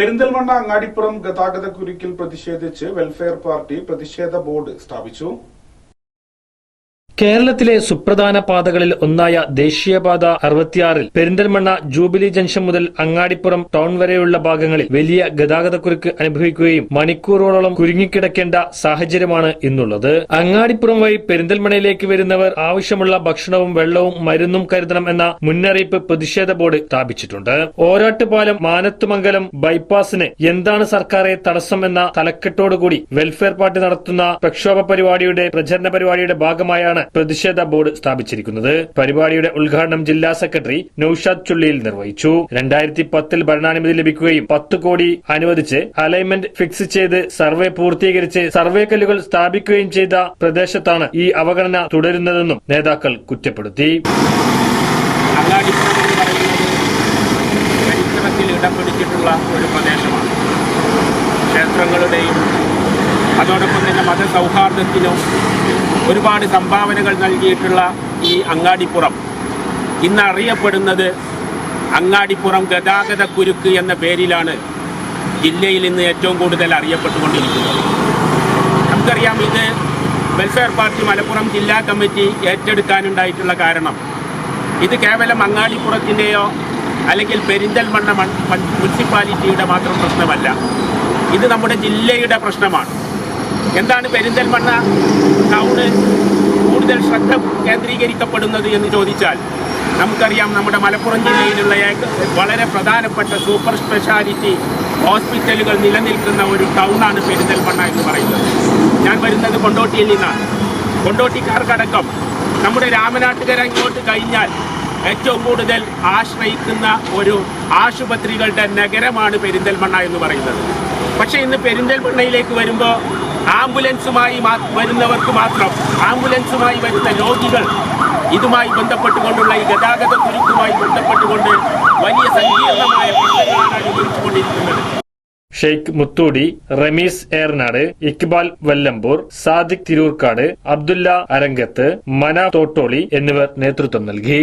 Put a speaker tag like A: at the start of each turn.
A: Perinthalmanna Angadipuram ഗതാഗത കുരുക്കിൽ പ്രതിഷേധിച്ച് വെൽഫെയർ പാർട്ടി പ്രതിഷേധ ബോർഡ് സ്ഥാപിച്ചു.
B: കേരളത്തിലെ സുപ്രധാന പാതകളിൽ ഒന്നായ ദേശീയപാത അറുപത്തിയാറിൽ പെരിന്തൽമണ്ണ ജൂബിലി ജംഗ്ഷൻ മുതൽ അങ്ങാടിപ്പുറം ടൗൺ വരെയുള്ള ഭാഗങ്ങളിൽ വലിയ ഗതാഗതക്കുരുക്ക് അനുഭവിക്കുകയും മണിക്കൂറുകളോളം കുരുങ്ങിക്കിടക്കേണ്ട സാഹചര്യമാണ് ഇന്നുള്ളത്. അങ്ങാടിപ്പുറം വഴി പെരിന്തൽമണ്ണയിലേക്ക് വരുന്നവർ ആവശ്യമുള്ള ഭക്ഷണവും വെള്ളവും മരുന്നും കരുതണം എന്ന മുന്നറിയിപ്പ് പ്രതിഷേധ ബോർഡ് സ്ഥാപിച്ചിട്ടുണ്ട്. ഓരാട്ടുപാലം മാനത്തുമംഗലം ബൈപ്പാസിന് എന്താണ് സർക്കാരെ തടസ്സം എന്ന തലക്കെട്ടോടുകൂടി വെൽഫെയർ പാർട്ടി നടത്തുന്ന പ്രക്ഷോഭ പരിപാടിയുടെ പ്രചരണ പരിപാടിയുടെ ഭാഗമായാണ് പ്രതിഷേധ ബോർഡ് സ്ഥാപിച്ചിരിക്കുന്നത്. പരിപാടിയുടെ ഉദ്ഘാടനം ജില്ലാ സെക്രട്ടറി നൌഷാദ് ചുള്ളിയിൽ നിർവഹിച്ചു. രണ്ടായിരത്തി പത്തിൽ ഭരണാനുമതി ലഭിക്കുകയും പത്ത് കോടി അനുവദിച്ച് അലൈൻമെന്റ് ഫിക്സ് ചെയ്ത് സർവേ പൂർത്തീകരിച്ച് സർവേ കല്ലുകൾ സ്ഥാപിക്കുകയും ചെയ്ത പ്രദേശത്താണ് ഈ അവഗണന തുടരുന്നതെന്നും നേതാക്കൾ കുറ്റപ്പെടുത്തി.
C: ഒരു അതോടൊപ്പം തന്നെ മതസൗഹാർദ്ദത്തിനും ഒരുപാട് സംഭാവനകൾ നൽകിയിട്ടുള്ള ഈ അങ്ങാടിപ്പുറം. ഇന്ന് അറിയപ്പെടുന്നത് അങ്ങാടിപ്പുറം ഗതാഗത കുരുക്ക് എന്ന പേരിലാണ് ജില്ലയിൽ ഇന്ന് ഏറ്റവും കൂടുതൽ അറിയപ്പെട്ടുകൊണ്ടിരിക്കുന്നത്. നമുക്കറിയാം ഇത് വെൽഫെയർ പാർട്ടി മലപ്പുറം ജില്ലാ കമ്മിറ്റി ഏറ്റെടുക്കാനുണ്ടായിട്ടുള്ള കാരണം ഇത് കേവലം അങ്ങാടിപ്പുറത്തിന്റെയോ അല്ലെങ്കിൽ പെരിന്തൽമണ്ണ മുനിസിപ്പാലിറ്റിയുടെ മാത്രം പ്രശ്നമല്ല. ഇത് നമ്മുടെ ജില്ലയുടെ പ്രശ്നമാണ്. എന്താണ് പെരിന്തൽമണ്ണ ടൗണ് കൂടുതൽ ശ്രദ്ധ കേന്ദ്രീകരിക്കപ്പെടുന്നത് എന്ന് ചോദിച്ചാൽ നമുക്കറിയാം നമ്മുടെ മലപ്പുറം ജില്ലയിലുള്ള വളരെ പ്രധാനപ്പെട്ട സൂപ്പർ സ്പെഷ്യാലിറ്റി ഹോസ്പിറ്റലുകൾ നിലനിൽക്കുന്ന ഒരു ടൗണാണ് പെരിന്തൽമണ്ണ എന്ന് പറയുന്നത്. ഞാൻ വരുന്നത് കൊണ്ടോട്ടിയിൽ നിന്നാണ്. കൊണ്ടോട്ടിക്കാർക്കടക്കം നമ്മുടെ രാമനാട്ടുകര ഇങ്ങോട്ട് കഴിഞ്ഞാൽ ഏറ്റവും കൂടുതൽ ആശ്രയിക്കുന്ന ഒരു ആശുപത്രികളുടെ നഗരമാണ് പെരിന്തൽമണ്ണ എന്ന് പറയുന്നത്. പക്ഷേ ഇന്ന് പെരിന്തൽമണ്ണയിലേക്ക് വരുമ്പോൾ ആംബുലൻസുമായി വരുന്നവർക്ക് മാത്രം ആംബുലൻസുമായി വരുന്ന രോഗികൾ ഇതുമായി ബന്ധപ്പെട്ടുകൊണ്ടുള്ള ഈ ഗതാഗത കുരുക്കുമായി ബന്ധപ്പെട്ടുകൊണ്ട് വലിയ സങ്കീർണമായ
B: ഷെയ്ഖ് മുത്തൂടി റമീസ് ഏർനാട് ഇക്ബാൽ വല്ലമ്പൂർ സാദിഖ് തിരൂർക്കാട് അബ്ദുല്ല അരങ്കത്ത് മന തോട്ടോളി എന്നിവർ നേതൃത്വം നൽകി.